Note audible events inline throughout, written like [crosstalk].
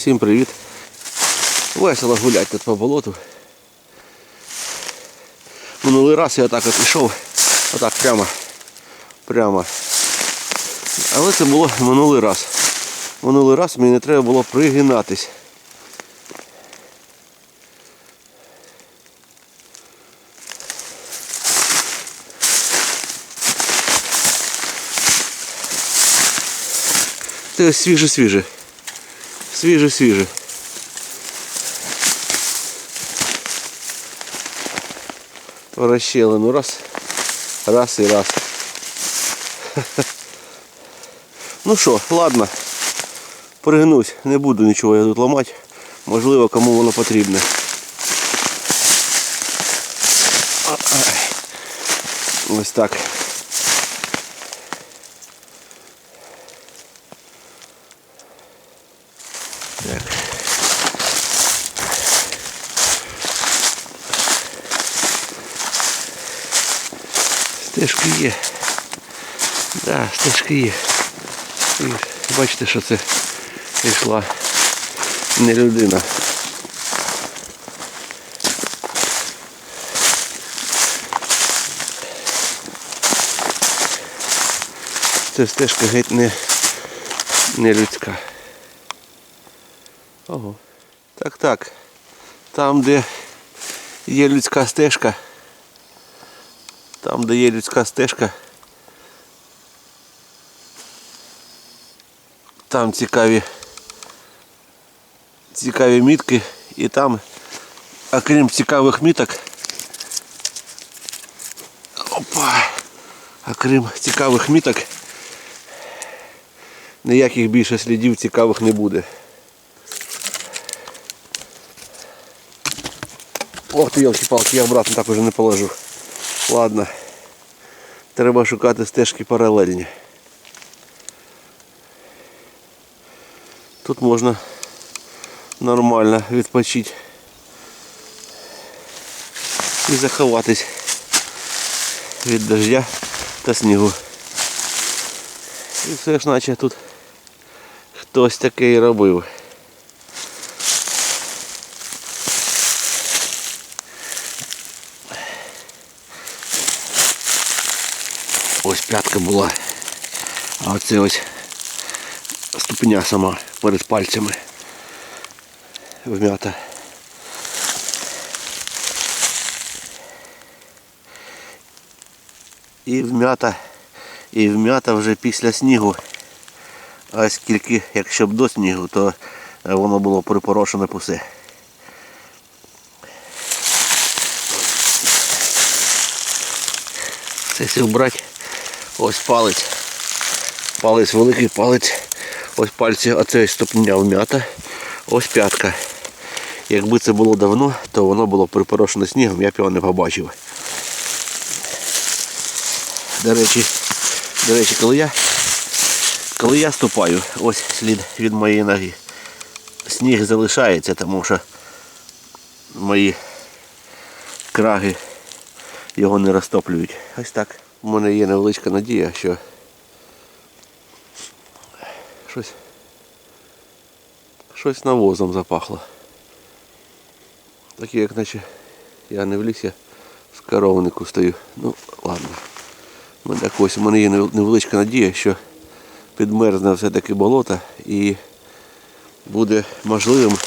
Всім привіт. Весело гулять тут по болоту. Минулий раз я отак от пішов, отак прямо, прямо. Але це було минулий раз. Минулий раз мені не треба було пригинатись. Це свіже-свіже. Свіже-свіже. Розщелину раз, раз і раз. [laughs] Ну що, ладно. Пригнусь, не буду нічого я тут ламати. Можливо, кому воно потрібне. Ось так. Стежки є. Да, стежки є. І бачите, що це йшла не людина. Це стежка геть не, не людська. Ого. Так, так. Там, де є людська стежка, там, де є людська стежка, там цікаві цікаві мітки і там, окрім цікавих міток, опа, окрім цікавих міток, ніяких більше слідів цікавих не буде. Ох ти елки-палки, я обратно так уже не положу. Ладно. Треба шукати стежки паралельні. Тут можна нормально відпочити і заховатись від дождя та снігу. І все ж наче тут хтось таке і робив. П'ятка була. А оце ось ступеня сама перед пальцями вмята. І вмята, і вмята вже після снігу. А скільки, якщо б до снігу, то воно було припорошене пусе. Це якщо брати ось палець. Палець великий палець. Ось пальці, оце ось ступня вм'ята. Ось п'ятка. Якби це було давно, то воно було припорошене снігом, я б його не побачив. До речі, до речі, коли я коли я ступаю, ось слід від моєї ноги. Сніг залишається, тому що мої краги його не розтоплюють. Ось так. У мене є невеличка надія, що щось щось навозом запахло. Таке, як наче я не в лісі, в коровнику стою. Ну, ладно. У у мене є невеличка надія, що підмерзне все-таки болото і буде можливим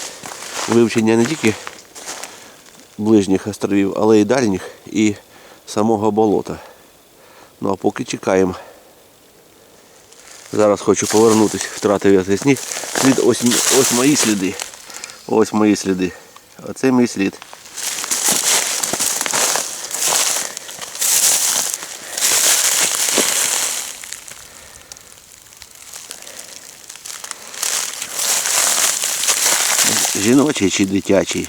вивчення не тільки ближніх островів, але й дальніх і самого болота. Ну а поки чекаємо. Зараз хочу повернутися, втратив я цей сніг. Слід ось, ось мої сліди. Ось мої сліди. Оце мій слід. Жіночий чи дитячий.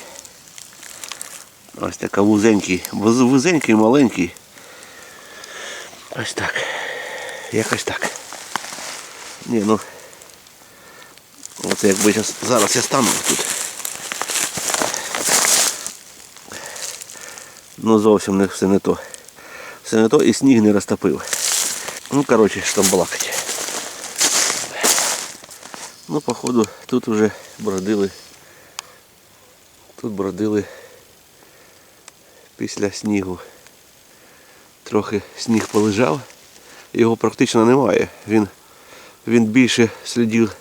Ось така вузенький, вузенький, маленький. Ось так. Якось так. Ні, ну от якби зараз, я стану тут. Ну зовсім не все не то. Все не то і сніг не розтопив. Ну коротше, що там балакать. Ну, походу, тут вже бродили. Тут бродили після снігу. Трохи сніг полежав, його практично немає. Він, він більше слідів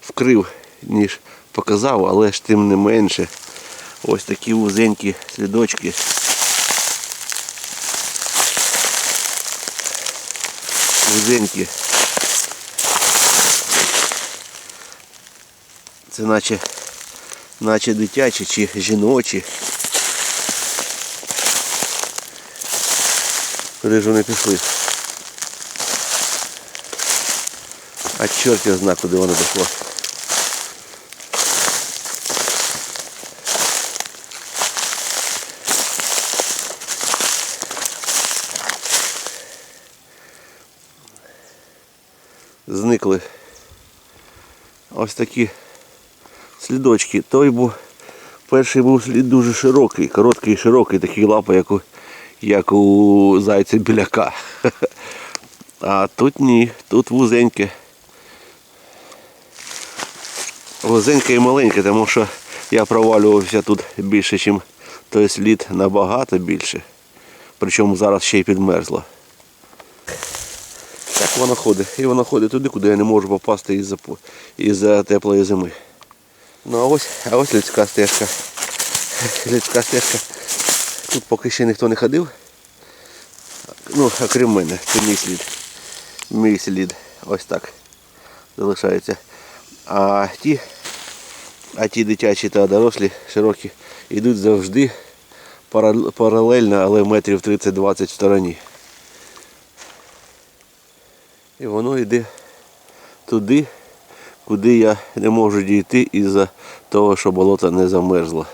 вкрив, ніж показав, але ж тим не менше. Ось такі вузенькі слідочки. Вузенькі. Це наче, наче дитячі чи жіночі. Куди ж вони пішли? А чорт я знаю, куди воно пішло. Зникли. Ось такі слідочки. Той був, перший був слід дуже широкий, короткий і широкий, такий лапа, як як у зайця біляка. А тут ні, тут вузеньке. Вузеньке і маленьке, тому що я провалювався тут більше, ніж той слід набагато більше. Причому зараз ще й підмерзло. Так воно ходить. І воно ходить туди, куди я не можу попасти із-за із-за теплої зими. Ну а ось, а ось людська стежка. [laughs] Людська стежка. Тут поки ще ніхто не ходив. Ну, окрім мене, це мій слід. Мій слід. Ось так залишається. А ті, а ті дитячі та дорослі, широкі, йдуть завжди паралельно, але метрів 30-20 в стороні. І воно йде туди, куди я не можу дійти із-за того, що болото не замерзло.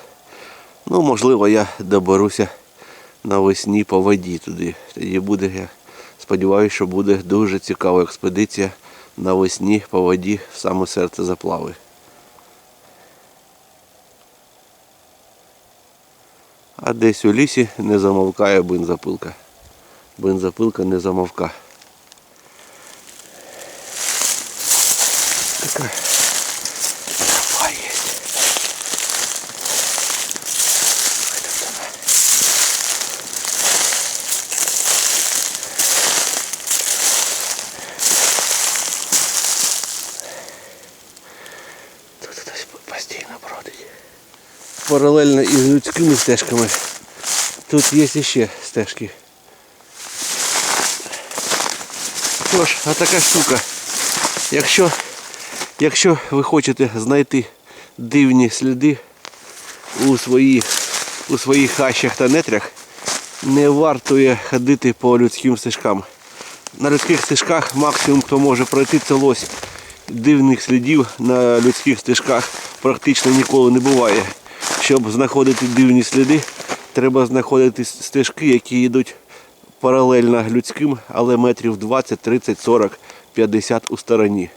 Ну, можливо, я доберуся навесні по воді туди. Тоді буде, я сподіваюся, що буде дуже цікава експедиція навесні по воді в саме серце заплави. А десь у лісі не замовкає бензопилка. Бензопилка не замовка. Така трава є. Тут хтось постійно бродить. Паралельно із людськими стежками. Тут є ще стежки. Тож, а така штука. Якщо, якщо ви хочете знайти дивні сліди у, свої, у своїх хащах та нетрях, не вартує ходити по людським стежкам. На людських стежках максимум, хто може пройти, це лось. Дивних слідів на людських стежках практично ніколи не буває. Щоб знаходити дивні сліди, треба знаходити стежки, які йдуть паралельно людським, але метрів 20, 30, 40, 50 у стороні.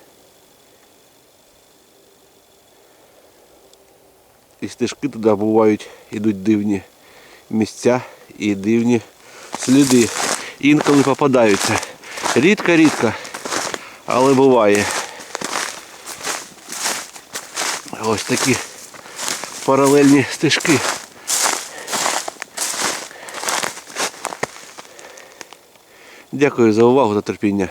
І стежки туди бувають, ідуть дивні місця і дивні сліди. Інколи попадаються. Рідко-рідко, але буває. Ось такі паралельні стежки. Дякую за увагу та терпіння.